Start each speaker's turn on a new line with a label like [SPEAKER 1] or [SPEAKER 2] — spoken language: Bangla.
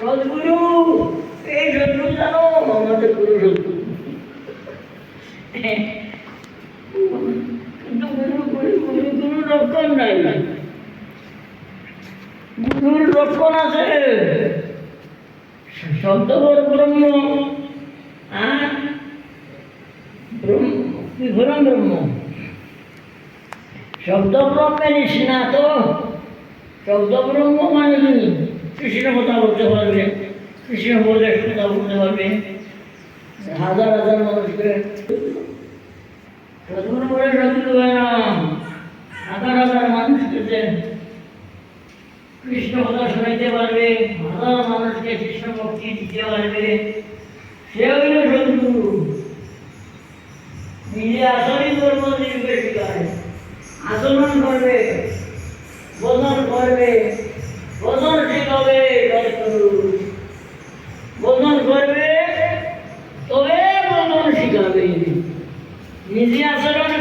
[SPEAKER 1] সদ্গুরু, এই শত্রু জানো, আমাদের গুরু শত্রু। গুরু গুরু গুরু গুরু লক্ষণ আছে। শব্দবর ব্রহ্ম। আর বিভরণ ব্রহ্ম। শব্দ ব্রহ্মে নিষ্ণা তো শব্দ ব্রহ্ম মানে কৃষ্ণ কথা বলতে পারবে কৃষ্ণ বলে কথা বলতে পারবে, হাজার হাজার মানুষকে সদগুরু বলে সদগুরু হয় না হাজার হাজার মানুষকে কৃষ্ণ কথা শোনাইতে পারবে, হাজার মানুষকে কৃষ্ণ ভক্তি দিতে পারবে। সে হইল সদগুরু নিজে আসলেই ধর্ম নির্বেশিকায় আচরণ করবে বোধন করবে। বোধন ঠিক হবে বোধন করবে? তবে বোধন শিখাবে। নিজে আচরণ